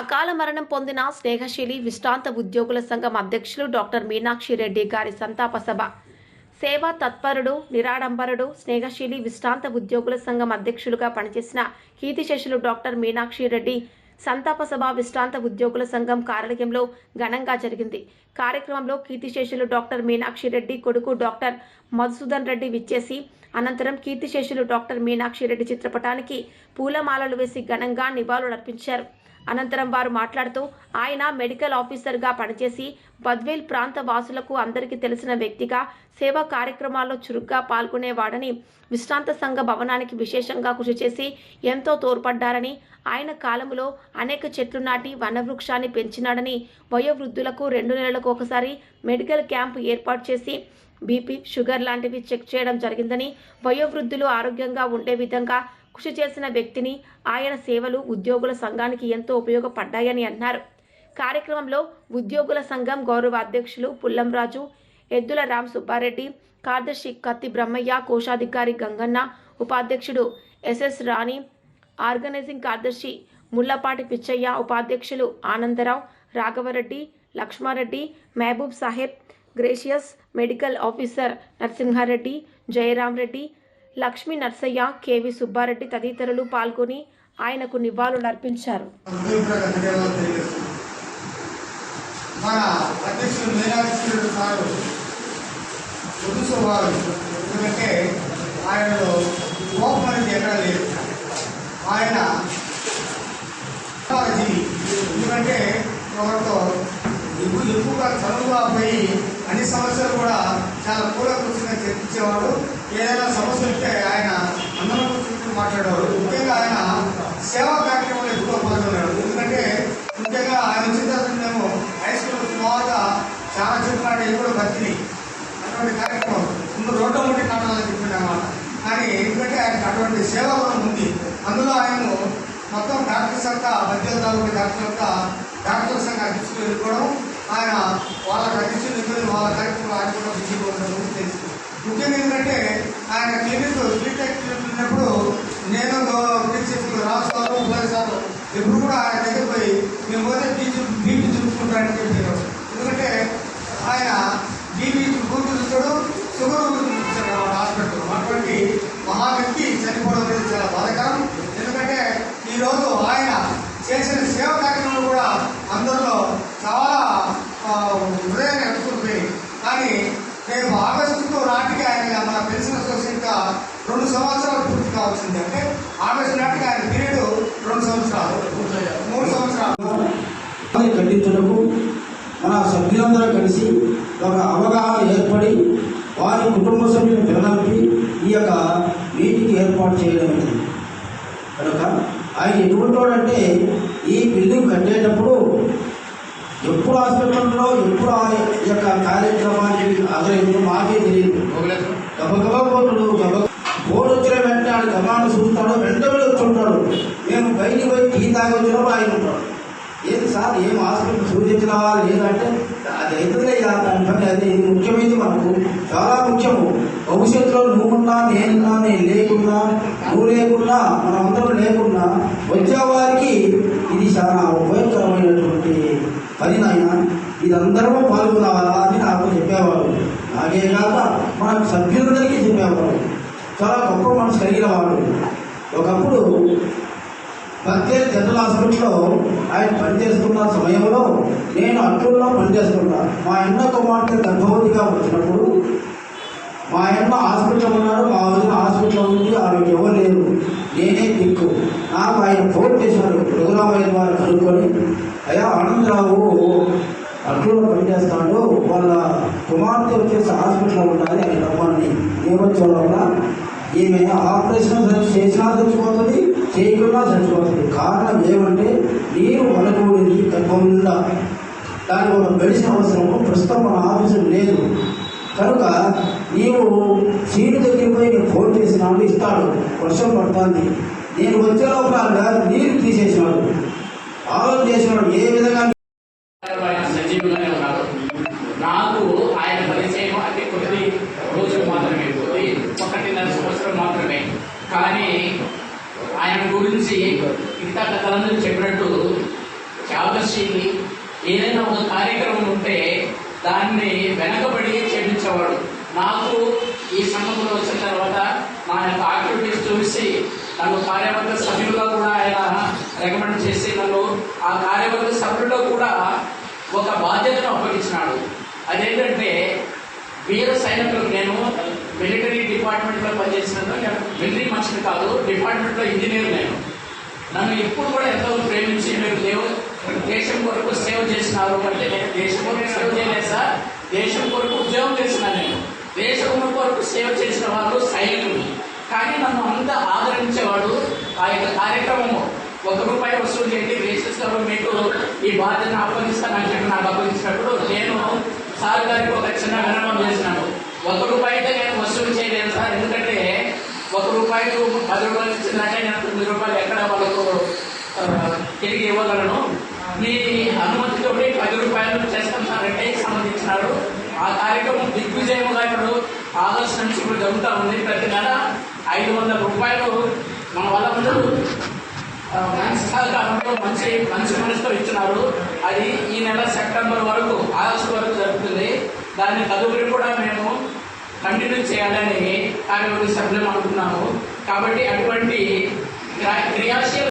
అకాల మరణం పొందిన స్నేహశీలి విశ్రాంత ఉద్యోగుల సంఘం అధ్యక్షులు డాక్టర్ మీనాక్షి రెడ్డి గారి సంతాప సభ. సేవా తత్పరుడు నిరాడంబరుడు స్నేహశీలి విశ్రాంత ఉద్యోగుల సంఘం అధ్యక్షులుగా పనిచేసిన కీర్తిశేషులు డాక్టర్ మీనాక్షి రెడ్డి సంతాప సభ విశ్రాంత ఉద్యోగుల సంఘం కార్యాలయంలో ఘనంగా జరిగింది. కార్యక్రమంలో కీర్తిశేషులు డాక్టర్ మీనాక్షి రెడ్డి కొడుకు డాక్టర్ మధుసూదన్ రెడ్డి విచ్చేసి అనంతరం కీర్తిశేషులు డాక్టర్ మీనాక్షి రెడ్డి చిత్రపటానికి పూలమాలలు వేసి ఘనంగా నివాళులర్పించారు. అనంతరం వారు మాట్లాడుతూ ఆయన మెడికల్ ఆఫీసర్గా పనిచేసి బద్వేల్ ప్రాంత వాసులకు అందరికీ తెలిసిన వ్యక్తిగా సేవా కార్యక్రమాల్లో చురుగ్గా పాల్గొనేవాడని విశ్రాంత సంఘ భవనానికి విశేషంగా కృషి చేసి ఎంతో తోడ్పడ్డారని ఆయన కాలంలో అనేక చెట్లు నాటి వనవృక్షాన్ని పెంచినాడని వయోవృద్ధులకు రెండు నెలలకు ఒకసారి మెడికల్ క్యాంపు ఏర్పాటు చేసి బీపీ షుగర్ లాంటివి చెక్ చేయడం జరిగిందని వయోవృద్ధులు ఆరోగ్యంగా ఉండే విధంగా కృషి చేసిన వ్యక్తిని ఆయన సేవలు ఉద్యోగుల సంఘానికి ఎంతో ఉపయోగపడ్డాయని అన్నారు. కార్యక్రమంలో ఉద్యోగుల సంఘం గౌరవ అధ్యక్షులు పుల్లంరాజు ఎద్దుల రామ్ సుబ్బారెడ్డి కార్యదర్శి కత్తి బ్రహ్మయ్య కోశాధికారి గంగన్న ఉపాధ్యక్షుడు ఎస్ఎస్ రాణి ఆర్గనైజింగ్ కార్యదర్శి ముల్లపాటి పిచ్చయ్య ఉపాధ్యక్షులు Anandarao Raghavareddy Lakshmareddy Mahaboob Saheb Gracious medical officer Narasimhareddy Jayaram Reddy Lakshmi Narsaiah KV Subbareddy తదితరులు పాల్గొని ఆయనకు నివాళులర్పించారు. ఎందుకంటే ఆయనలో కోపం అనేది ఎక్కడా లేదు. ఆయన ఎందుకంటే ఒకరితో ఎక్కువ ఎక్కువగా చదువుగా పోయి అన్ని సమస్యలు కూడా చాలా కూలకృషంగా చర్చించేవాడు ఏదైనా సమస్య ఉంటే ఆయన అందరం కూర్చుంటూ మాట్లాడేవాడు ముఖ్యంగా ఆయన సేవా కార్యక్రమంలో ఎక్కువ పాల్గొన్నాడు ఎందుకంటే ముఖ్యంగా ఆయన వచ్చిన తర్వాత మేము హై స్కూల్ సుమారుగా చాలా చెట్లు కూడా బతిని అటువంటి కార్యక్రమం ముందు రోడ్డు ఉంటే నాటాలని చెప్పింది కానీ ఎందుకంటే ఆయనకు అటువంటి సేవ గుణం ఉంది. అందులో ఆయన మొత్తం డాక్టర్స్ అంతా మధ్య తాలూకు డాక్టర్ అంతా డాక్టర్స్ అంతా అధ్యక్షులు ఎన్నుకోవడం ఆయన వాళ్ళ అధ్యక్షులు ఎన్నుకొని వాళ్ళ కార్యక్రమం ఆయన కూడా బిజీగా తెలుసు. ముఖ్యంగా ఏంటంటే ఆయన క్లినిక్ బీటెక్ ఉన్నప్పుడు నేను ప్రిన్సిపల్ రాష్ట్రాలు ఉపయోగిస్తారు ఎప్పుడు కూడా ఆయన దగ్గర పోయి మేము పోతే బీచ్ బీపీ చూసుకుంటారని చెప్పారు ఎందుకంటే ఆయన బీపీ గుర్తు చూస్తాడు షుగర్ గుర్తు చూస్తాడు అన్నమాట హాస్పిటల్ అటువంటి మహా వ్యక్తి చనిపోవడం అనేది చాలా బాధకరం ఎందుకంటే ఈరోజు ఆయన చేసిన సేవ కార్యక్రమాలు కూడా అందరిలో చాలా ఆ, హృదయాన్ని ఎత్తుకుంటున్నాయి కానీ రేపు ఆగస్టుకు నాటికి ఆయన మన పెన్షన్ సొసైటీగా రెండు సంవత్సరాలు పూర్తి కావాల్సింది అంటే ఆగస్టు నాటికి ఆయన పీరియడ్ రెండు సంవత్సరాలు మూడు సంవత్సరాలు దాన్ని ఖండించుటకు మన సభ్యులందరూ కలిసి ఒక అవగాహన ఏర్పడి వారి కుటుంబ సభ్యులను పిలనంపి ఈ యొక్క మీటింగ్ ఏర్పాటు చేయడం కనుక ఆయన ఎటువంటి వాడంటే ఈ బిల్డింగ్ కట్టేటప్పుడు ఎప్పుడు హాస్పిటల్లో ఎప్పుడు ఆ యొక్క కార్యక్రమానికి హాజరైందో మాకే తెలియదు. గబగబా బోర్డు గబ బోర్డు వచ్చిన వెంటనే ఆయన గబాను చూస్తాడు వెంటనే వస్తుంటాడు మేము బయటికి పోయి టీ తాగి ఆయన ఉంటాడు. ఏది సార్ ఏం హాస్పిటల్ సూచించినావా లేదంటే అది అవుతుందే దాని పని అది ముఖ్యమైనది మనకు. చాలా ముఖ్యము భవిష్యత్తులో నువ్వున్నా నేనున్నా నేను లేకున్నా నువ్వు లేకున్నా మనమందరం లేకున్నా వచ్చేవారికి ఇది చాలా ఉపయోగకరమైనటువంటి పని నాయన. ఇదందరూ పాల్గొనాలా అని నాకు చెప్పేవారు. నాకే కాక మన సభ్యులందరికీ చెప్పేవారు. చాలా గొప్ప మనసు కలిగిన వాడు ఒకప్పుడు బద్వేల్ జనరల్ హాస్పిటల్లో ఆయన పనిచేస్తున్న సమయంలో నేను అట్లూరులో పనిచేస్తున్నా మా అన్న కుమార్తె గర్భవతిగా వచ్చినప్పుడు మా అన్న హాస్పిటల్ ఉన్నాడు మా వదిన హాస్పిటల్ ఉంది ఆమెకు ఎవరు లేరు. నేనే దిక్కు. నాకు ఆయన ఫోన్ చేశాడు రఘురామయ్య వారు కనుక్కొని అయ్యా ఆనందరావు అట్లూరులో పనిచేస్తాడు వాళ్ళ కుమార్తె వచ్చేసి హాస్పిటల్లో ఉండాలి ఆయన రమ్మని. ఏమొచ్చే వల్ల ఈమె ఆపరేషన్ చేసినా చచ్చిపోతుంది చేయకుండా చచ్చిపోతుంది కారణం ఏమంటే నీరు వనకూడింది తప్పకుండా దానికి ఒక మెడిసిన్ అవసరము ప్రస్తుతం మన ఆఫీసులో లేదు. కనుక నీవు సీటు దగ్గరికి పోయి నేను ఫోన్ చేసినాడు ఇస్తాడు. వర్షం పడుతుంది. నేను వచ్చే లోపల నీరు తీసేసినాడు. ఆలోచన చేసినాడు. ఏ విధంగా కానీ ఇంత కథలందరూ చెప్పినట్టు త్యాగశీలి ఏదైనా ఒక కార్యక్రమం ఉంటే దాన్ని వెనకబడి క్షమించేవాడు. నాకు ఈ సంఘంలో వచ్చిన తర్వాత నా యొక్క యాక్టివిటీస్ చూసి నన్ను కార్యవర్గ సభ్యులుగా కూడా ఆయన రికమెండ్ చేసి నన్ను ఆ కార్యవర్గ సభ్యుల్లో కూడా ఒక బాధ్యతను అప్పగించినాడు. అదేంటంటే వీర సైనికులకు నేను మిలిటరీ డిపార్ట్మెంట్లో పనిచేసినందుకు నేను మిలిటరీ మనిషిని కాదు డిపార్ట్మెంట్లో ఇంజనీర్ నేను. నన్ను ఎప్పుడు కూడా ఎంతో ప్రేమించి మీరు దేవు దేశం కొరకు సేవ చేసినారు అంటే నేను దేశం కొరకు సేవ చేయలేదు సార్. దేశం కొరకు ఉద్యోగం చేసిన నేను. దేశం కొరకు సేవ చేసిన వాళ్ళు సైనికులు. కానీ నన్ను అంత ఆదరించేవాడు ఆ యొక్క కార్యక్రమము. ఒక రూపాయి వసూలు చేయండి రేషన్స్ మీకు ఈ బాధ్యతను అని చెప్పి నాకు అప్పగించినప్పుడు నేను సార్ గారికి ఒక చిన్న వినమం చేసినాను. ఒక రూపాయి అయితే నేను వసూలు చేయలేను సార్. ఎందుకంటే ఒక రూపాయలు పది రూపాయలు ఇచ్చిందంటే నేను తొమ్మిది రూపాయలు ఎక్కడ వాళ్ళకు తిరిగి ఇవ్వగలను. మీ అనుమతితో పది రూపాయలు చేస్తాం సంబంధించినారు. ఆ కార్యక్రమం దిగ్విజయముగా ఇప్పుడు ఆగస్టు నుంచి ఇప్పుడు జరుగుతూ ఉంది. ప్రతి నెల ఐదు వందల రూపాయలు మన వాళ్ళందరూ ముందు మంచి సహకారంలో మంచి మంచి మనసుతో ఇచ్చినారు. అది ఈ నెల సెప్టెంబర్ వరకు ఆగస్టు వరకు జరుగుతుంది. దాన్ని తదుపరి కూడా మేము కంటిన్యూ చేయాలని కార్యవర్గ సభ్యులు అనుకున్నాము కాబట్టి అటువంటి క్రియాశీల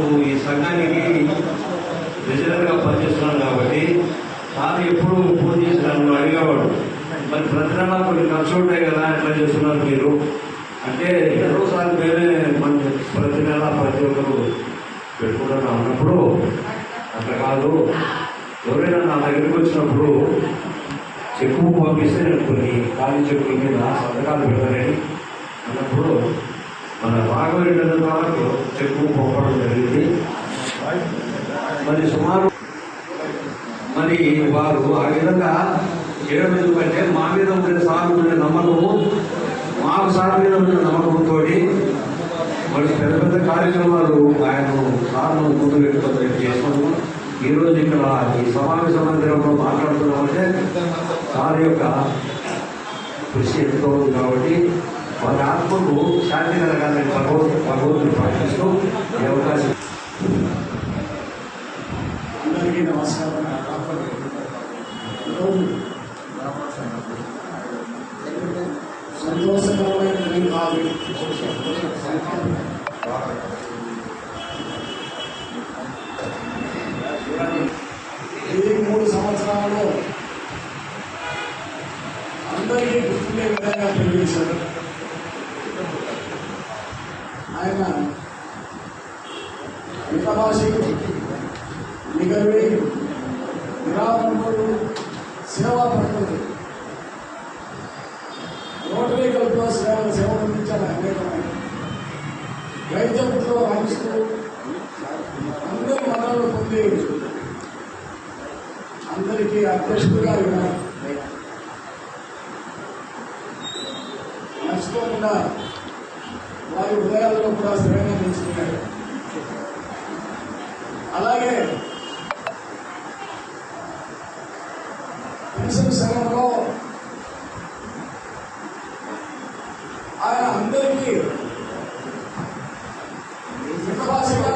మేము ఈ సంఘానికి రెగ్యులర్గా పనిచేస్తున్నాం కాబట్టి సార్ ఎప్పుడు ఫోన్ చేసి నన్ను అడిగేవాడు మరి ప్రతి నెల కొన్ని ఖర్చు ఉంటాయి కదా ఎట్లా చేస్తున్నారు మీరు? అంటే ఎన్నోసార్లు మేమే మన ప్రతి నెల ప్రతి ఒక్కరు పెట్టుకుంటున్నా ఉన్నప్పుడు అట్లా కాదు. ఎవరైనా నా దగ్గరికి వచ్చినప్పుడు చెక్కు పంపిస్తే నేను కొన్ని ఖాళీ చెక్కుల మీద సంతకాలు పెడతానని అన్నప్పుడు మన రాఘవరెడ్డి ద్వారా ఎక్కువ పంపడం జరిగింది. మరి సుమారు మరి వారు ఆ విధంగా చేయడం ఎందుకంటే మా మీద ఉండే సార్ ఉండే నమ్మకము మాకు సార్ మీద ఉండే నమ్మకంతో మరి పెద్ద పెద్ద కార్యక్రమాలు ఆయన సార్ను ముందు పెట్టుకుంటే చేస్తాము ఈ రోజు ఇక్కడ ఈ సమావేశ మందిరంలో మాట్లాడుతున్నామంటే సార్ యొక్క కృషి ఎంతో ఉంది కాబట్టి వారి ఆత్మకు శాంతి కలగాలని భగవత్ భగవంతుని ప్రార్థిస్తూ ఈ అవకాశం అందరికీ నమస్కారం ఈరోజు సంతోషకరమైన దినం కాదు ఈ మూడు సంవత్సరాల్లో అందరికీ గుర్తుండే విధంగా పనిచేశారు ఆయన మితభాషకు నిగర్వి నిరాడంబరుడు సేవా పట్టుడు రోటరీ కల్పన సేవ సేవలు అందించాలి అనేకమైన వైద్యంతో రాణిస్తూ అందరి మద్దతు పొంది అందరికీ అధ్యక్షుడుగా ఉన్నారు మర్చిపోకుండా వారి హృదయాల్లో కూడా స్థిరంగా నిలుచుకున్నారు. అలాగే పెన్షన్ సమయంలో ఆయన అందరికీ మితభాషగా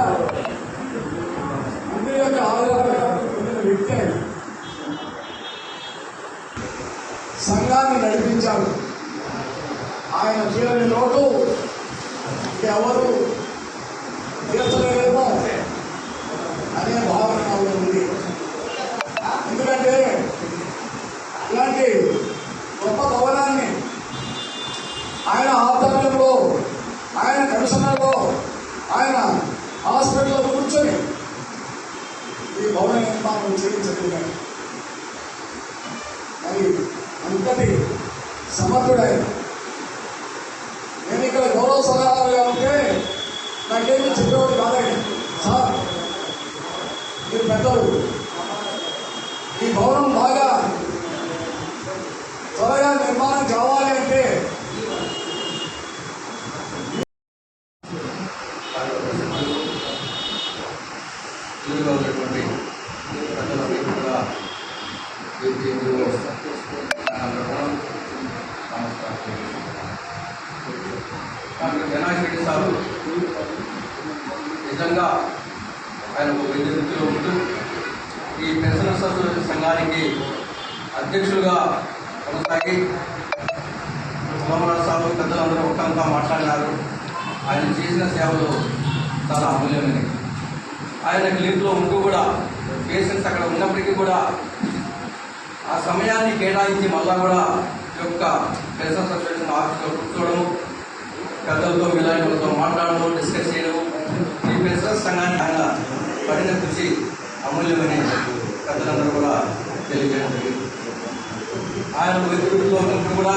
అందరి యొక్క ఆదరణ పొందిన వ్యక్తి ఆయన సంఘాన్ని నడిపించారు ఆయన తీరని లోటు ఎవరు తీర్చలేరేమో అనే భావన నాలో ఉంది ఎందుకంటే ఇలాంటి గొప్ప భవనాన్ని ఆయన ఆధ్వర్యంలో ఆయన కమిషనర్లో ఆయన హాస్పిటల్లో కూర్చొని ఈ భవన నిర్మాణం చేయించగలిగాడు. మరి అంతటి సమర్థుడైన నేను ఇక్కడ గౌరవ సలహాలుగా ఉంటే నాకేమి చెప్పేవాడు కాదండి సార్ మీరు పెద్దలు. ఈ భవనం బాగా త్వరగా నిర్మాణం కావాలి అంటే ఎదురుగా ఉన్నటువంటి ప్రజలందరికీ కూడా వీరికి ఎదురుగా నమస్కారం డాక్టర్ జనార్దన్ రెడ్డి సారు నిజంగా ఆయన ఒక వైద్య ఉంటూ ఈ పెన్షనర్స్ అసోసియేషన్ సంఘానికి అధ్యక్షులుగా కొనసాగి సోమవారం సాగు పెద్దలందరూ ఒక్కంగా మాట్లాడినారు. ఆయన చేసిన సేవలు చాలా అమూల్యమైనవి. ఆయన క్లినిక్లో ఉంటూ కూడా పేషెంట్స్ అక్కడ ఉన్నప్పటికీ కూడా ఆ సమయాన్ని కేటాయించి మళ్ళా కూడా యొక్క పెన్షన్ అసోసియేషన్ ఆఫీస్లో కూర్చోవడం పెద్దలతో విలాయకులతో మాట్లాడడం డిస్కస్ చేయడం ఈ పెన్షన్ సంఘాన్ని ఆయన పడిన కృషి అమూల్యమని పెద్దలందరూ కూడా తెలియజేయడం జరిగింది. ఆయన వ్యక్తిత్వంలో ఉన్నప్పుడు కూడా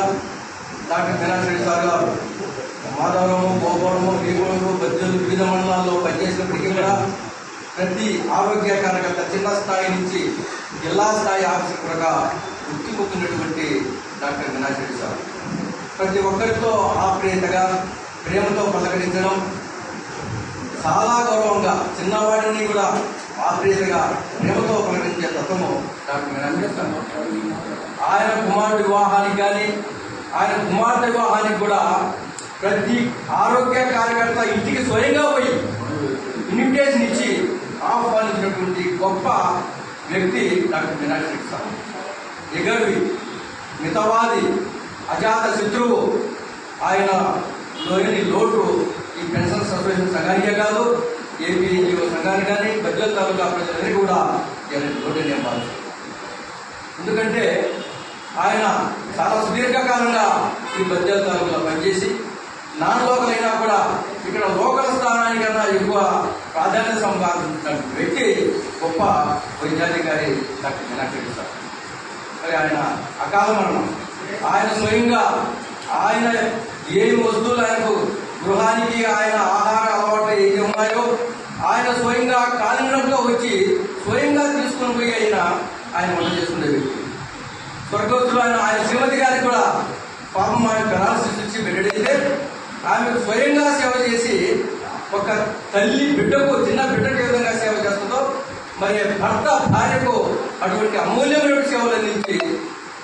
డాక్టర్ జనార్దన్ సార్ గారు మాధవరము గోపురము భీముడు బద్దెలు వివిధ మండలాల్లో పనిచేసినప్పటికీ కూడా ప్రతి ఆరోగ్య కార్యకర్త చిన్న స్థాయి నుంచి జిల్లా స్థాయి ఆఫీసర్ కూడా గుర్తింపుతున్నటువంటి డాక్టర్ వినాయక్ సార్. ప్రతి ఒక్కరితో ఆప్రేతగా ప్రేమతో పలకరించడం చాలా గౌరవంగా చిన్నవాడిని కూడా ఆప్రియతగా ప్రేమతో పలకరించే తత్వము డాక్టర్ వినాయక్ సార్. ఆయన కుమారుడు వివాహానికి కానీ ఆయన కుమార్తె వివాహానికి కూడా ప్రతి ఆరోగ్య కార్యకర్త ఇంటికి స్వయంగా పోయి ఇన్విటేషన్ ఇచ్చి ఆహ్వానించినటువంటి గొప్ప వ్యక్తి డాక్టర్ మీనాక్షి సార్ నిగర్వి మితవాది అజాత శత్రువు. ఆయన లోని లోటు ఈ పెన్షన్ సర్వేషన్ సంఘానికే కాదు ఏపీ సంఘానికి కానీ బడ్జెట్ తాలూకా ప్రజలందరికీ కూడా ఇలాంటి లోటు నేను ఎందుకంటే ఆయన చాలా సుదీర్ఘకాలంగా ఈ బద్యాల తాలూకులో పనిచేసి నాన్ లోకల్ అయినా కూడా ఇక్కడ లోకల్ స్థానానికన్నా ఎక్కువ ప్రాధాన్యత సంపాదించిన వ్యక్తి గొప్ప వైద్యాధికారి డాక్టర్ మీనాక్షి సార్. మరి ఆయన అకాల మరణం ఆయన స్వయంగా ఆయన ఏ వస్తువులు ఆయనకు గృహానికి ఆయన ఆహార అలవాట్లు ఏమి ఉన్నాయో ఆయన స్వయంగా కాలినట్లో వచ్చి స్వయంగా తీసుకుని పోయి ఆయన ఆయన వంట చేసుకునే వ్యక్తి. స్వర్గస్థులు ఆయన ఆయన శ్రీమతి గారికి కూడా పాపం ఆయన పెరాలసిస్ ఇచ్చి బెడ్డైతే ఆమెకు స్వయంగా సేవ చేసి ఒక తల్లి బిడ్డకు చిన్న బిడ్డకు ఏ విధంగా సేవ చేస్తుందో మరి భర్త భార్యకు అటువంటి అమూల్యమైన సేవలు అందించి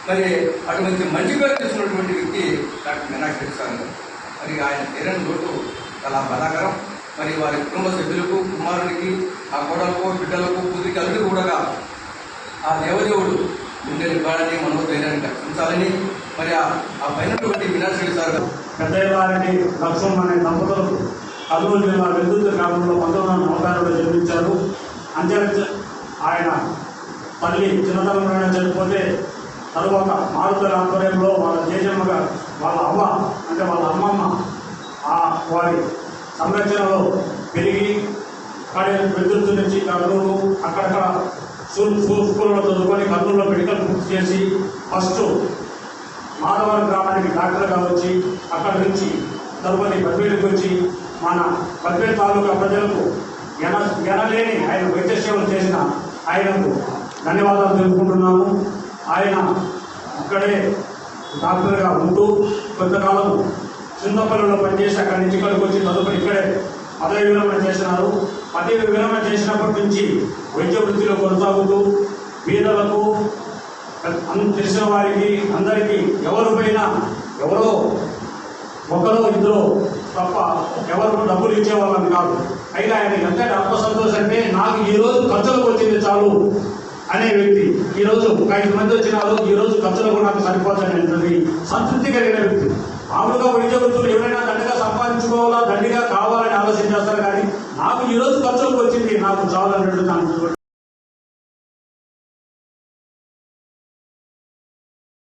మరి అటువంటి మంచి పేరు తీసుకున్నటువంటి వ్యక్తి డాక్టర్ మీనాక్షి స్వామి మరి ఆయన తీరని లోటు చాలా బాధాకరం. మరి వారి కుటుంబ సభ్యులకు కుమారుడికి ఆ కోడలకు బిడ్డలకు కూతురికి అందరికీ కూడా ఆ దేవదేవుడు గుండె నింపాలని మనోధైర్యాన్ని కల్పించాలని మరి ఆ పైనటువంటి మీనాక్షి సార్ పెద్దయ్య వారికి లక్ష్మణ్ అనే దంపతులు కర్నూలు జిల్లా విద్యుత్ గ్రామంలో పంతొమ్మిది వందల నలభై ఆరులో జన్మించారు. అంతే ఆయన తల్లి చిన్నతనంలోనే చనిపోతే తరువాత మారుతుల ఆధ్వర్యంలో వాళ్ళ జేజమ్మగా వాళ్ళ అవ్వ అంటే వాళ్ళ అమ్మమ్మ ఆ వారి సంరక్షణలో పెరిగి అక్కడే విద్యుత్ నుంచి కర్నూలు అక్కడక్కడ స్కూల్ స్కూల్లో చదువుకొని కర్నూలులో మెడికల్ పూర్తి చేసి ఫస్ట్ మాధవరం గ్రామానికి డాక్టర్గా వచ్చి అక్కడ నుంచి తదుపరి బద్వేలుకి వచ్చి మన బద్వేలు తాలూకా ప్రజలకు ఎన ఎనలేని ఆయన వైద్య సేవలు చేసిన ఆయనకు ధన్యవాదాలు తెలుపుకుంటున్నాము. ఆయన అక్కడే డాక్టర్గా ఉంటూ కొంతకాలం చిన్నపల్లిలో పనిచేసి అక్కడి నుంచి ఇక్కడికి వచ్చి తదుపరి ఇక్కడే పదవి విరమణ చేసినారు. పదవి విరమణ చేసినప్పటి నుంచి వైద్య వృత్తిలో కొనసాగుతూ పేదలకు తెలిసిన వారికి అందరికీ ఎవరు పోయినా ఎవరో ఒకరో ఇద్దరు తప్ప ఎవరు డబ్బులు ఇచ్చేవాళ్ళని కాదు. అయినా ఆయన ఎంత డబ్బు సంతోషం అంటే నాకు ఈ రోజు ఖర్చులకు వచ్చింది చాలు అనే వ్యక్తి. ఈరోజు ఐదు మంది వచ్చినారు ఈరోజు ఖర్చులకు నాకు సరిపోతానని సంతృప్తి కలిగిన వ్యక్తి. మామూలుగా వైద్య వృత్తులు ఎవరైనా దండగా సంపాదించుకోవాలా దండిగా కావాలని ఆలోచన చేస్తారు కానీ నాకు ఈరోజు ఖర్చులకు వచ్చింది నాకు చాలు అన్నట్టు దాని